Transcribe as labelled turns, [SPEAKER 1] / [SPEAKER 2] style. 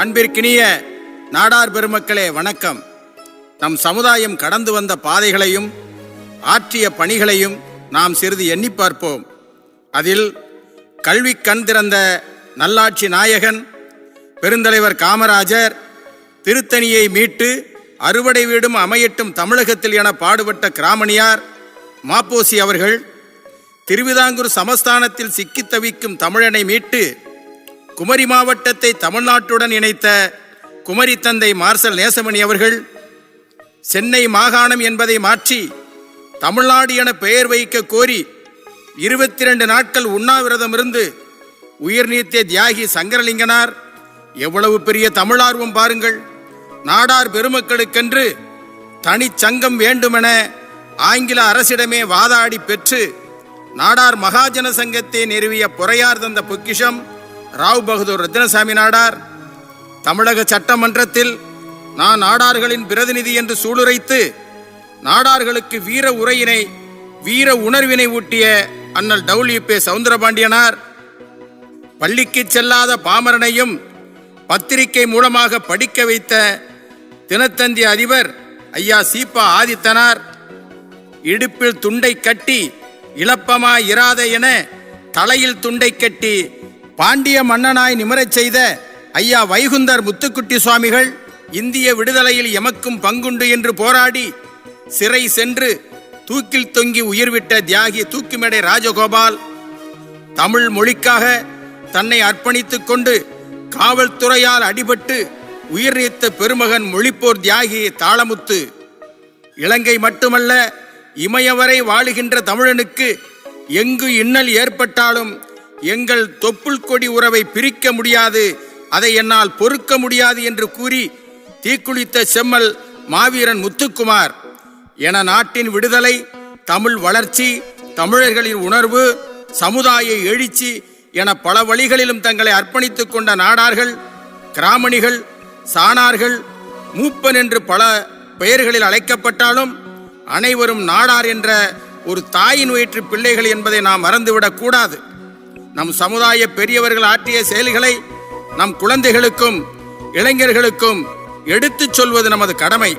[SPEAKER 1] அன்பிற்கினிய நாடார் பெருமக்களே வணக்கம். நம் சமுதாயம் கடந்து வந்த பாதைகளையும் ஆற்றிய பணிகளையும் நாம் சிறிது எண்ணி பார்ப்போம். அதில் கல்வி கண் திறந்த நல்லாட்சி நாயகன் பெருந்தலைவர் காமராஜர் திருத்தணியை மீட்டு அறுவடை வீடும் அமையட்டும் தமிழகத்தில் என பாடுபட்ட கிராமணியார் மாப்போசி அவர்கள் திருவிதாங்கூர் சமஸ்தானத்தில் சிக்கித் தவிக்கும் தமிழனை மீட்டு குமரி மாவட்டத்தை தமிழ்நாட்டுடன் இணைத்த குமரி தந்தை மார்சல் நேசமணி அவர்கள் சென்னை மாகாணம் என்பதை மாற்றி தமிழ்நாடு என பெயர் வைக்க கோரி இருபத்தி ரெண்டு நாட்கள் உண்ணாவிரதம் இருந்து உயிர் நீத்திய தியாகி சங்கரலிங்கனார். எவ்வளவு பெரிய தமிழார்வம் பாருங்கள். நாடார் பெருமக்களுக்கென்று தனிச்சங்கம் வேண்டுமென ஆங்கில அரசிடமே வாதாடி பெற்று நாடார் மகாஜன சங்கத்தை நிறுவிய பொறையார் தந்த பொக்கிஷம் ராவ் பகதூர் ரத்னசாமி நாடார். தமிழக சட்டமன்றத்தில் நான் நாடார்களின் பிரதிநிதி என்று சூளுரைத்து நாடார்களுக்கு வீர உரையினை வீர உணர்வினை ஊட்டிய அண்ணல் டவுலியுப்பே சவுந்தரபாண்டியனார் பள்ளிக்கு செல்லாத பாமரனையும் பத்திரிகை மூலமாக படிக்க வைத்த தினத்தந்தி அதிபர் ஐயா சீப்பா ஆதித்தனார். இடுப்பில் துண்டை கட்டி இளப்பமா இராத என தலையில் துண்டை கட்டி பாண்டிய மன்னனாய் நிமரச் செய்த ஐயா வைகுந்தர் முத்துக்குட்டி சுவாமிகள் இந்திய விடுதலையில் எமக்கும் பங்குண்டு என்று போராடி சிறை சென்று தூக்கில் தொங்கி உயிர்விட்ட தியாகி தூக்குமேடை ராஜகோபால் தமிழ் மொழிக்காக தன்னை அர்ப்பணித்துக் கொண்டு காவல்துறையால் அடிபட்டு உயிர் நீத்த பெருமகன் மொழிப்போர் தியாகி தாளமுத்து. இலங்கை மட்டுமல்ல இமயவரை வாழுகின்ற தமிழனுக்கு எங்கு இன்னல் ஏற்பட்டாலும் எங்கள் தொப்புள் கொடி உறவை பிரிக்க முடியாது. அதை என்னால் பொறுக்க முடியாது என்று கூறி தீக்குளித்த செம்மல் மாவீரன் முத்துக்குமார். என நாட்டின் விடுதலை தமிழ் வளர்ச்சி தமிழர்களின் உணர்வு சமுதாய எழுச்சி என பல வழிகளிலும் தங்களை அர்ப்பணித்துக் கொண்ட நாடார்கள் கிராமணிகள் சாணார்கள் மூப்பன் என்று பல பெயர்களில் அழைக்கப்பட்டாலும் அனைவரும் நாடார் என்ற ஒரு தாயின் வயிற்று பிள்ளைகள் என்பதை நாம் மறந்துவிடக் கூடாது. நம் சமுதாய பெரியவர்கள் ஆற்றிய செயல்களை நம் குழந்தைகளுக்கும் இளைஞர்களுக்கும் எடுத்துச் சொல்வது நமது கடமை.